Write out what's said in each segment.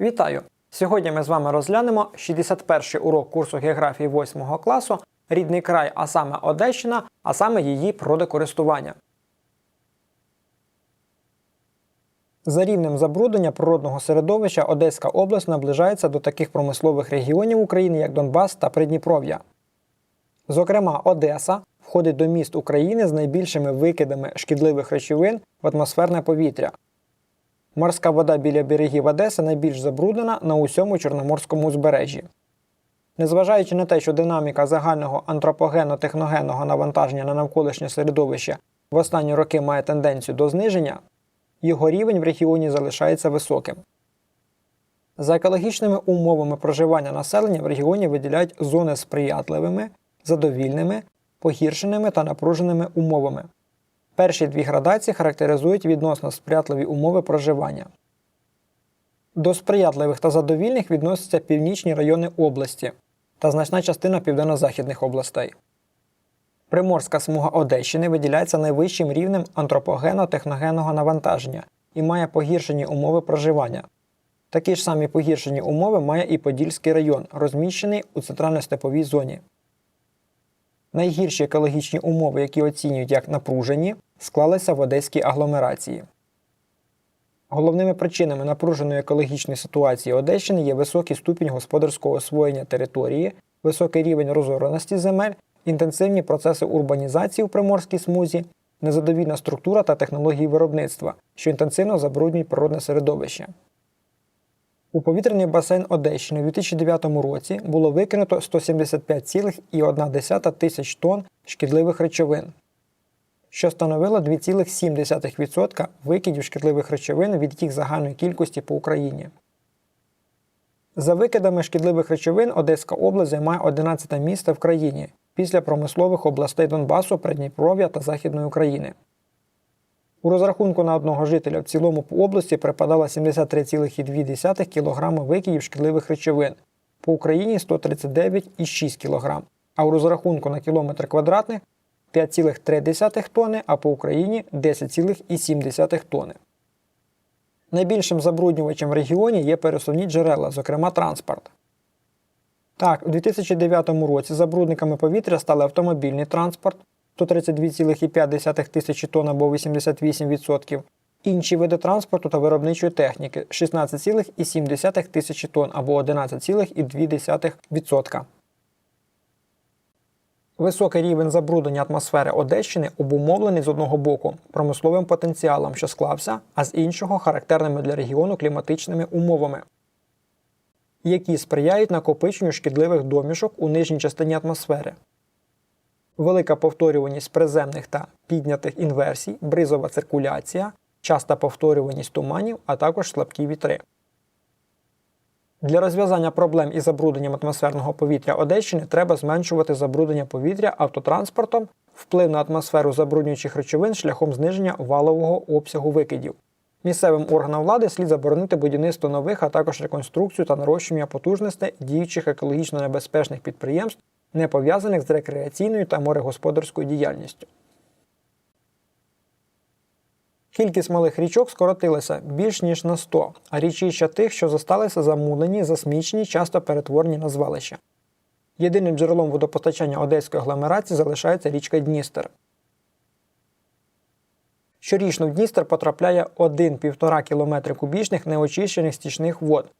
Вітаю! Сьогодні ми з вами розглянемо 61-й урок курсу географії 8 класу Рідний край, а саме Одещина, а саме її природокористування. За рівнем забруднення природного середовища Одеська область наближається до таких промислових регіонів України, як Донбас та Придніпров'я. Зокрема, Одеса входить до міст України з найбільшими викидами шкідливих речовин в атмосферне повітря. Морська вода біля берегів Одеси найбільш забруднена на усьому Чорноморському узбережжі. Незважаючи на те, що динаміка загального антропогенно-техногенного навантаження на навколишнє середовище в останні роки має тенденцію до зниження, його рівень в регіоні залишається високим. За екологічними умовами проживання населення в регіоні виділяють зони сприятливими, задовільними, погіршеними та напруженими умовами. Перші дві градації характеризують відносно сприятливі умови проживання. До сприятливих та задовільних відносяться північні райони області та значна частина південно-західних областей. Приморська смуга Одещини виділяється найвищим рівнем антропогенно-техногенного навантаження і має погіршені умови проживання. Такі ж самі погіршені умови має і Подільський район, розміщений у центрально-степовій зоні. Найгірші екологічні умови, які оцінюють як напружені, склалися в одеській агломерації. Головними причинами напруженої екологічної ситуації Одещини є високий ступінь господарського освоєння території, високий рівень розореності земель, інтенсивні процеси урбанізації у приморській смузі, незадовільна структура та технології виробництва, що інтенсивно забруднюють природне середовище. У повітряний басейн Одещини у 2009 році було викинуто 175,1 тисяч тонн шкідливих речовин, що становило 2,7% викидів шкідливих речовин від їх загальної кількості по Україні. За викидами шкідливих речовин Одеська область займає 11 місце в країні після промислових областей Донбасу, Придніпров'я та Західної України. У розрахунку на одного жителя в цілому по області припадало 73,2 кг викидів шкідливих речовин, по Україні 139,6 кг, а у розрахунку на кілометр квадратний 5,3 тонни, а по Україні 10,7 тонни. Найбільшим забруднювачем в регіоні є пересувні джерела, зокрема транспорт. Так, у 2009 році забрудниками повітря стали автомобільний транспорт 132,5 тисячі тонн або 88%, інші види транспорту та виробничої техніки 16,7 тисячі тонн або 11,2%. Високий рівень забруднення атмосфери Одещини обумовлений з одного боку промисловим потенціалом, що склався, а з іншого характерними для регіону кліматичними умовами, які сприяють накопиченню шкідливих домішок у нижній частині атмосфери. Велика повторюваність приземних та піднятих інверсій, бризова циркуляція, часта повторюваність туманів, а також слабкі вітри. Для розв'язання проблем із забрудненням атмосферного повітря Одещини треба зменшувати забруднення повітря автотранспортом, вплив на атмосферу забруднюючих речовин шляхом зниження валового обсягу викидів. Місцевим органам влади слід заборонити будівництво нових, а також реконструкцію та нарощування потужностей діючих екологічно небезпечних підприємств, не пов'язаних з рекреаційною та морегосподарською діяльністю. Кількість малих річок скоротилася більш ніж на 100, а річища тих, що зосталися замулені, засмічені, часто перетворені на звалища. Єдиним джерелом водопостачання Одеської агломерації залишається річка Дністер. Щорічно в Дністер потрапляє 1-1,5 км кубічних неочищених стічних вод,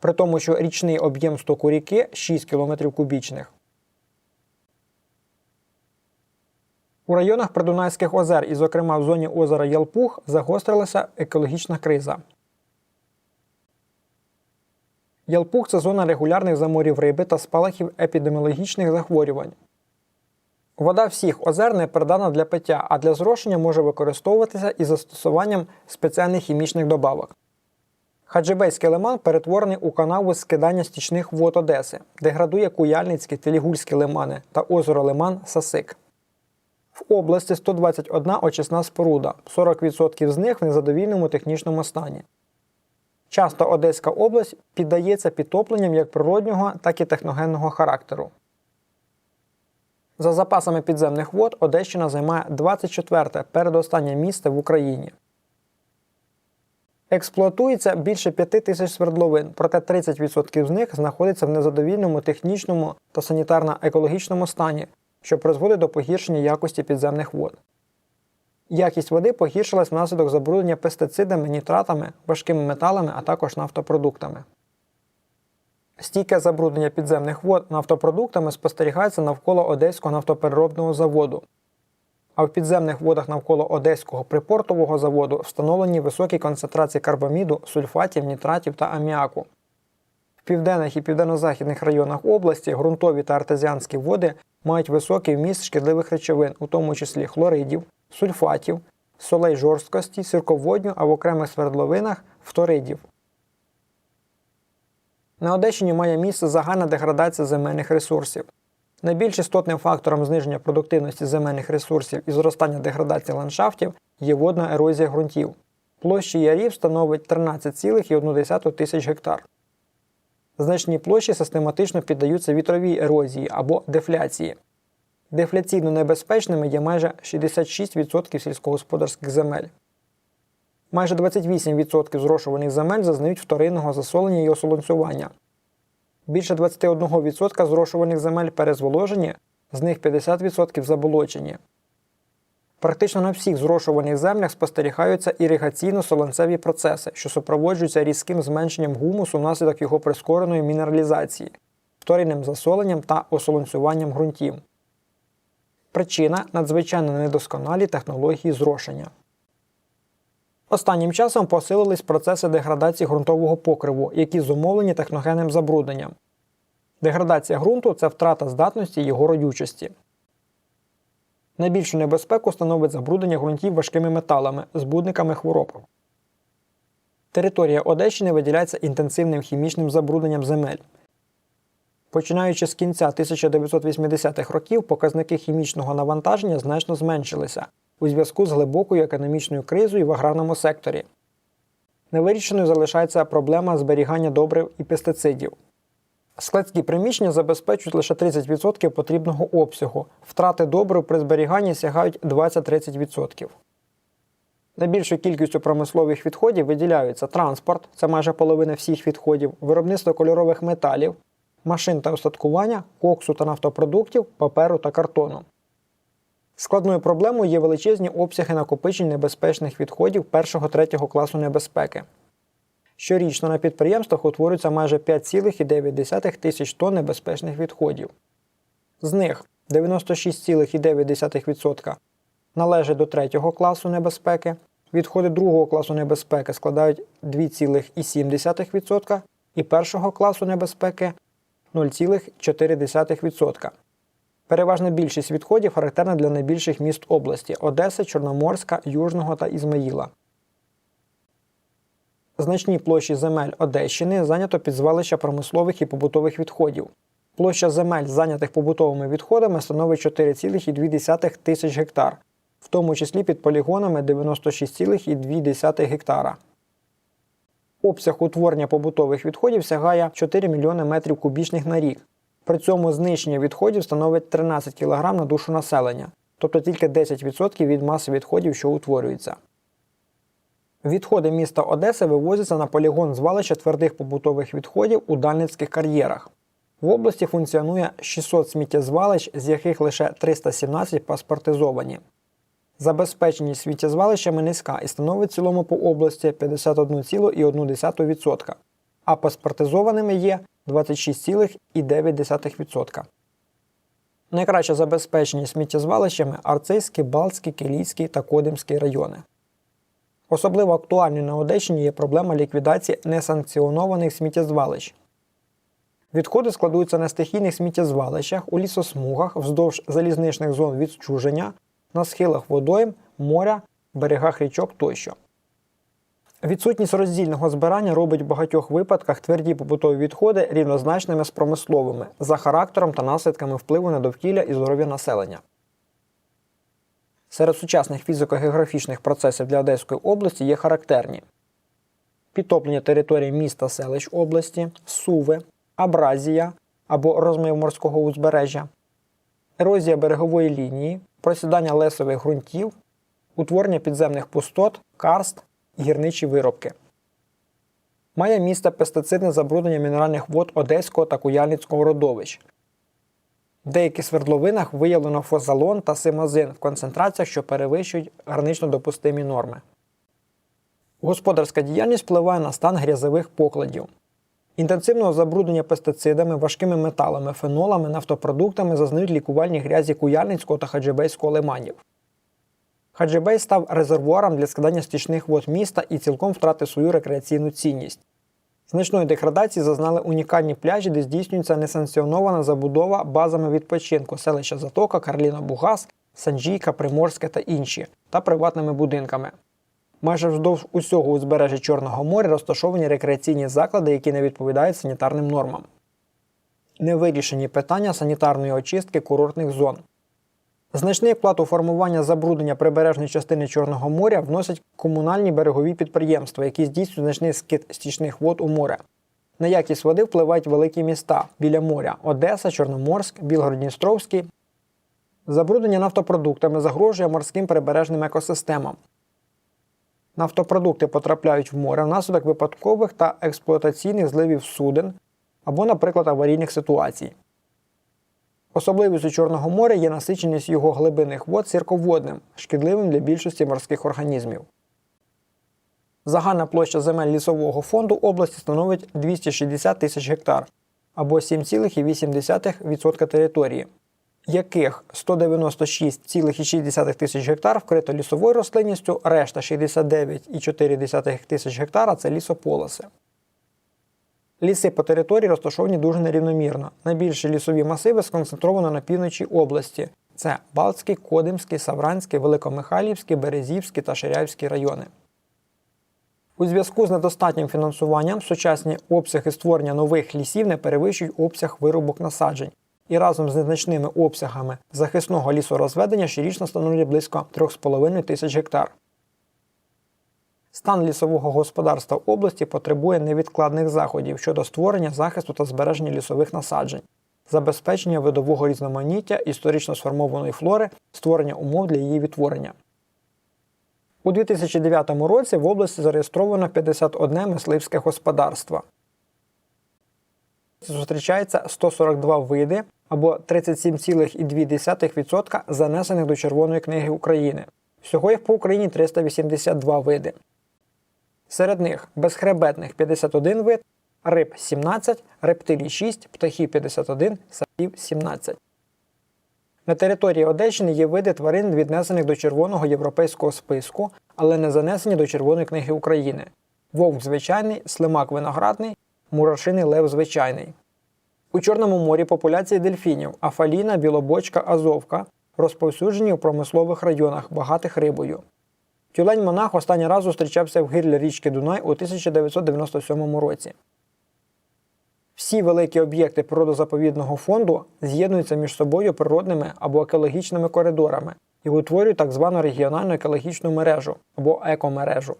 при тому, що річний об'єм стоку ріки 6 км кубічних. У районах Придунайських озер і, зокрема, в зоні озера Ялпух загострилася екологічна криза. Ялпух це зона регулярних заморів риби та спалахів епідеміологічних захворювань. Вода всіх озер не придана для пиття, а для зрошення може використовуватися із застосуванням спеціальних хімічних добавок. Хаджибейський лиман перетворений у канаву скидання стічних вод Одеси, деградує Куяльницький, Телігульські лимани та озеро Лиман Сасик. В області 121 очисна споруда, 40% з них в незадовільному технічному стані. Часто Одеська область піддається підтопленням як природнього, так і техногенного характеру. За запасами підземних вод Одещина займає 24 те передостаннє місце в Україні. Експлуатується більше 5 тисяч свердловин, проте 30% з них знаходиться в незадовільному технічному та санітарно-екологічному стані, що призводить до погіршення якості підземних вод. Якість води погіршилась внаслідок забруднення пестицидами, нітратами, важкими металами, а також нафтопродуктами. Стійке забруднення підземних вод нафтопродуктами спостерігається навколо Одеського нафтопереробного заводу. А в підземних водах навколо Одеського припортового заводу встановлені високі концентрації карбаміду, сульфатів, нітратів та аміаку. В південних і південно-західних районах області ґрунтові та артезіанські води мають високий вміст шкідливих речовин, у тому числі хлоридів, сульфатів, солей жорсткості, сірководню, а в окремих свердловинах фторидів. На Одещині має місце загальна деградація земельних ресурсів. Найбільш істотним фактором зниження продуктивності земельних ресурсів і зростання деградації ландшафтів є водна ерозія ґрунтів. Площа ярів становить 13,1 тисяч гектар. Значні площі систематично піддаються вітровій ерозії або дефляції. Дефляційно небезпечними є майже 66% сільськогосподарських земель. Майже 28% зрошуваних земель зазнають вторинного засолення і осолонцювання. Більше 21% зрошуваних земель перезволожені, з них 50% заболочені. Практично на всіх зрошуваних землях спостерігаються іригаційно-солонцеві процеси, що супроводжуються різким зменшенням гумусу внаслідок його прискореної мінералізації, вторинним засоленням та осолонцюванням ґрунтів. Причина надзвичайно недосконалі технології зрошення. Останнім часом посилились процеси деградації ґрунтового покриву, які зумовлені техногенним забрудненням. Деградація ґрунту це втрата здатності його родючості. Найбільшу небезпеку становить забруднення ґрунтів важкими металами, збудниками хвороб. Територія Одещини виділяється інтенсивним хімічним забрудненням земель. Починаючи з кінця 1980-х років, показники хімічного навантаження значно зменшилися у зв'язку з глибокою економічною кризою в аграрному секторі. Невирішеною залишається проблема зберігання добрив і пестицидів. Складські приміщення забезпечують лише 30% потрібного обсягу, втрати добрив при зберіганні сягають 20-30%. Найбільшою кількістю промислових відходів виділяються транспорт, це майже половина всіх відходів, виробництво кольорових металів, машин та устаткування, коксу та нафтопродуктів, паперу та картону. Складною проблемою є величезні обсяги накопичень небезпечних відходів 1-3 класу небезпеки. Щорічно на підприємствах утворюється майже 5,9 тисяч тонн небезпечних відходів. З них 96,9% належать до 3 класу небезпеки, відходи 2 класу небезпеки складають 2,7% і 1 класу небезпеки 0,4%. Переважна більшість відходів характерна для найбільших міст області Одеси, Чорноморська, Южного та Ізмаїла. Значні площі земель Одещини зайнято під звалища промислових і побутових відходів. Площа земель, зайнятих побутовими відходами, становить 4,2 тисяч гектар, в тому числі під полігонами 96,2 гектара. Обсяг утворення побутових відходів сягає 4 мільйони метрів кубічних на рік. При цьому знищення відходів становить 13 кг на душу населення, тобто тільки 10% від маси відходів, що утворюються. Відходи міста Одеси вивозяться на полігон звалища твердих побутових відходів у Дальницьких кар'єрах. В області функціонує 600 сміттєзвалищ, з яких лише 317 паспортизовані. Забезпеченість сміттєзвалищами низька і становить в цілому по області 51,1%, а паспортизованими є 26,9%. Найкраще забезпечені сміттєзвалищами Арцизький, Балтський, Кілійський та Кодимський райони. Особливо актуальною на Одещині є проблема ліквідації несанкціонованих сміттєзвалищ. Відходи складуються на стихійних сміттєзвалищах, у лісосмугах, вздовж залізничних зон відчуження, на схилах водойм, моря, берегах річок тощо. Відсутність роздільного збирання робить в багатьох випадках тверді побутові відходи рівнозначними з промисловими за характером та наслідками впливу на довкілля і здоров'я населення. Серед сучасних фізико-географічних процесів для Одеської області є характерні підтоплення території міста селищ області, суви, абразія або розмив морського узбережжя, ерозія берегової лінії, просідання лесових ґрунтів, утворення підземних пустот, карст, гірничі виробки. Має місце пестицидне забруднення мінеральних вод Одеського та Куяльницького родовищ. В деяких свердловинах виявлено фозалон та симазин в концентраціях, що перевищують гранично допустимі норми. Господарська діяльність впливає на стан грязових покладів. Інтенсивного забруднення пестицидами, важкими металами, фенолами, нафтопродуктами зазнають лікувальні грязі Куяльницького та Хаджибейського лиманів. Хаджибей став резервуаром для складання стічних вод міста і цілком втратив свою рекреаційну цінність. Значної деградації зазнали унікальні пляжі, де здійснюється несанкціонована забудова базами відпочинку селища Затока, Карліна Бугас, Санджійка, Приморське та інші, та приватними будинками. Майже вздовж усього узбережжя Чорного моря розташовані рекреаційні заклади, які не відповідають санітарним нормам. Невирішені питання санітарної очистки курортних зон. Значний вклад у формування забруднення прибережної частини Чорного моря вносять комунальні берегові підприємства, які здійснюють значний скид стічних вод у море. На якість води впливають великі міста біля моря Одеса, Чорноморськ, Білгород-Дністровський. Забруднення нафтопродуктами загрожує морським прибережним екосистемам. Нафтопродукти потрапляють в море внаслідок випадкових та експлуатаційних зливів суден або, наприклад, аварійних ситуацій. Особливістю Чорного моря є насиченість його глибинних вод сірководним, шкідливим для більшості морських організмів. Загальна площа земель лісового фонду області становить 260 тисяч гектар або 7,8% території, яких 196,6 тисяч гектар вкрито лісовою рослинністю, решта 69,4 тисяч гектара це лісополоси. Ліси по території розташовані дуже нерівномірно. Найбільші лісові масиви сконцентровано на півночі області. Це Балтський, Кодимський, Савранський, Великомихайлівський, Березівський та Ширяївський райони. У зв'язку з недостатнім фінансуванням сучасні обсяги створення нових лісів не перевищують обсяг вирубок насаджень. І разом з незначними обсягами захисного лісорозведення щорічно становлять близько 3,5 тисяч гектар. Стан лісового господарства області потребує невідкладних заходів щодо створення захисту та збереження лісових насаджень, забезпечення видового різноманіття історично сформованої флори, створення умов для її відтворення. У 2009 році в області зареєстровано 51 мисливське господарство. Зустрічається 142 види або 37,2% занесених до Червоної книги України. Всього їх по Україні 382 види. Серед них безхребетних 51 вид, риб 17, рептилій 6, птахів 51, савів 17. На території Одещини є види тварин, віднесених до червоного європейського списку, але не занесені до Червоної книги України. Вовк звичайний, слимак виноградний, мурашиний лев звичайний. У Чорному морі популяції дельфінів афаліна, білобочка, азовка розповсюджені у промислових районах, багатих рибою. Тюлень монах останній раз зустрічався в гирлі річки Дунай у 1997 році. Всі великі об'єкти природозаповідного фонду з'єднуються між собою природними або екологічними коридорами і утворюють так звану регіональну екологічну мережу або екомережу.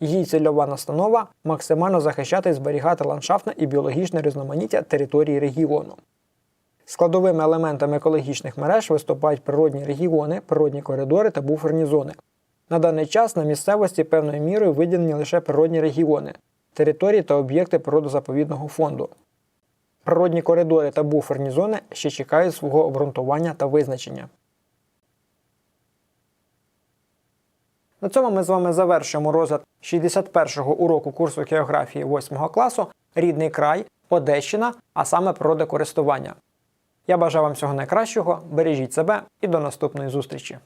Її цільова настанова максимально захищати і зберігати ландшафтне і біологічне різноманіття території регіону. Складовими елементами екологічних мереж виступають природні регіони, природні коридори та буферні зони. На даний час на місцевості певною мірою виділені лише природні регіони, території та об'єкти природозаповідного фонду. Природні коридори та буферні зони ще чекають свого обґрунтування та визначення. На цьому ми з вами завершуємо розгляд 61-го уроку курсу географії 8 класу Рідний край, Одещина, а саме природокористування. Я бажаю вам всього найкращого, бережіть себе і до наступної зустрічі!